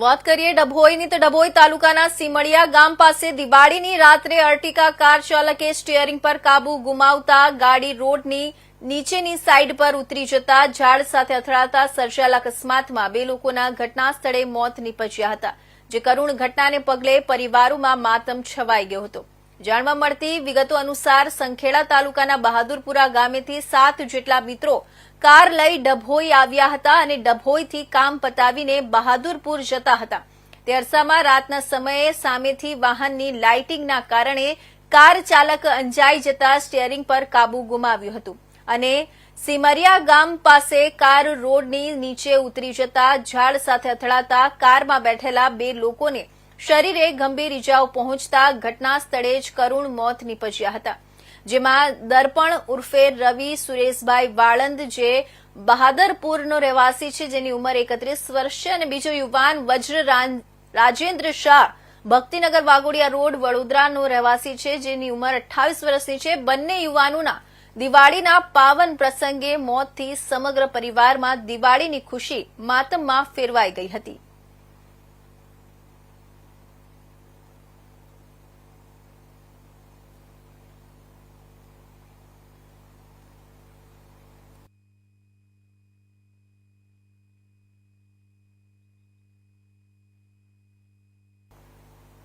વાત કરીએ ડભોઈની, તો ડભોઈ તાલુકાના સીમળિયા ગામ પાસે દિવાળીની રાત્રે અર્ટિકા કાર ચાલકે સ્ટીયરિંગ પર કાબુ ગુમાવતા ગાડી રોડની નીચેની સાઈડ પર ઉતરી જતા ઝાડ સાથે અથડાતા સર્જાયેલા અકસ્માતમાં બે લોકોના ઘટના સ્થળે મોત નીપજ્યા હતા. જે કરુણ ઘટનાને પગલે પરિવારોમાં માતમ છવાઈ ગયો હતો. જાણવા મળતી વિગતો અનુસાર સંખેડા તાલુકાના બહાદુરપુરા ગામેથી સાત જેટલા મિત્રો કાર લઈ ડભોઈ આવ્યા હતા અને ડભોઈથી કામ પતાવીને બહાદુરપુર જતા હતા. તે અરસામાં રાતના સમયે સામેથી વાહનની લાઇટિંગના કારણે કાર ચાલક અંજાઈ જતા સ્ટીયરિંગ પર કાબુ ગુમાવ્યું હતું અને સિમરિયા ગામ પાસે કાર રોડની નીચે ઉતરી જતા ઝાડ સાથે અથડાતા કારમાં બેઠેલા બે લોકોને શરીરે ગંભીર ઇજાઓ પહોંચતા ઘટના સ્થળે જ કરુણ મોત નીપજ્યા હતા, જેમાં દર્પણ ઉર્ફે રવિ સુરેશભાઈ વાળંદ, જે બહાદરપુરનો રહેવાસી છે, જેની ઉંમર એકત્રીસ વર્ષ છે, અને બીજો યુવાન વજ્ર રાજેન્દ્ર શાહ ભક્તિનગર વાઘોડિયા રોડ, વડોદરાનો રહેવાસી છે, જેની ઉંમર અઠ્ઠાવીસ વર્ષની છે. બંને યુવાનોના દિવાળીના પાવન પ્રસંગે મોતથી સમગ્ર પરિવારમાં દિવાળીની ખુશી માતમમાં ફેરવાઈ ગઈ હતી.